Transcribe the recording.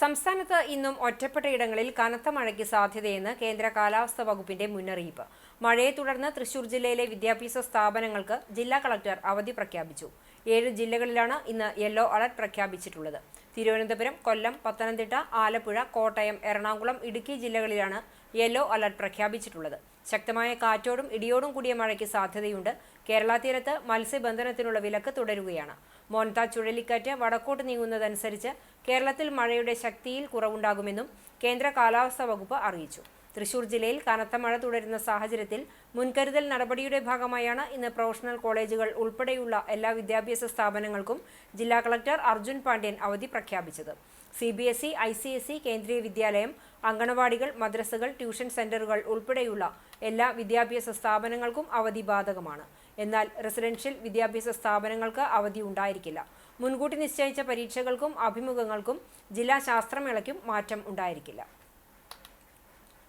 സംസ്ഥാനത്ത് ഇന്നും ഒറ്റപ്പെട്ടയിടങ്ങളിൽ കനത്ത മഴയ്ക്ക് സാധ്യതയെന്ന് കേന്ദ്ര കാലാവസ്ഥാ വകുപ്പിന്റെ മുന്നറിയിപ്പ്. മഴയെ തുടർന്ന് തൃശൂർ ജില്ലയിലെ വിദ്യാഭ്യാസ സ്ഥാപനങ്ങൾക്ക് ജില്ലാ കളക്ടർ അവധി പ്രഖ്യാപിച്ചു. ഏഴ് ജില്ലകളിലാണ് ഇന്ന് യെല്ലോ അലർട്ട് പ്രഖ്യാപിച്ചിട്ടുള്ളത്. തിരുവനന്തപുരം കൊല്ലം പത്തനംതിട്ട ആലപ്പുഴ കോട്ടയം എറണാകുളം ഇടുക്കി ജില്ലകളിലാണ് യെല്ലോ അലർട്ട് പ്രഖ്യാപിച്ചിട്ടുള്ളത്. ശക്തമായ കാറ്റോടും ഇടിയോടും കൂടിയ മഴയ്ക്ക് സാധ്യതയുണ്ട്. കേരള തീരത്ത് മത്സ്യബന്ധനത്തിനുള്ള വിലക്ക് തുടരുകയാണ്. മോൻത ചുഴലിക്കാറ്റ് വടക്കോട്ട് നീങ്ങുന്നതനുസരിച്ച് കേരളത്തിൽ മഴയുടെ ശക്തിയിൽ കുറവുണ്ടാകുമെന്നും കേന്ദ്ര കാലാവസ്ഥാ വകുപ്പ് അറിയിച്ചു. തൃശൂർ ജില്ലയിൽ കനത്ത മഴ തുടരുന്ന സാഹചര്യത്തിൽ മുൻകരുതൽ നടപടിയുടെ ഭാഗമായാണ് ഇന്ന് പ്രൊഫഷണൽ കോളേജുകൾ ഉൾപ്പെടെയുള്ള എല്ലാ വിദ്യാഭ്യാസ സ്ഥാപനങ്ങൾക്കും ജില്ലാ കളക്ടർ അർജുൻ പാണ്ഡ്യൻ അവധി പ്രഖ്യാപിച്ചത്. C B S E I C S E Kendriya Vidyalaya അങ്കണവാടികൾ മദ്രസകൾ tuition സെന്ററുകൾ ഉൾപ്പെടെയുള്ള എല്ലാ വിദ്യാഭ്യാസ സ്ഥാപനങ്ങൾക്കും അവധി ബാധകമാണ്. എന്നാൽ റെസിഡൻഷ്യൽ വിദ്യാഭ്യാസ സ്ഥാപനങ്ങൾക്ക് അവധി ഉണ്ടായിരിക്കില്ല. മുൻകൂട്ടി നിശ്ചയിച്ച പരീക്ഷകൾക്കും അഭിമുഖങ്ങൾക്കും ജില്ലാ ശാസ്ത്രമേളയ്ക്കും മാറ്റം ഉണ്ടായിരിക്കില്ല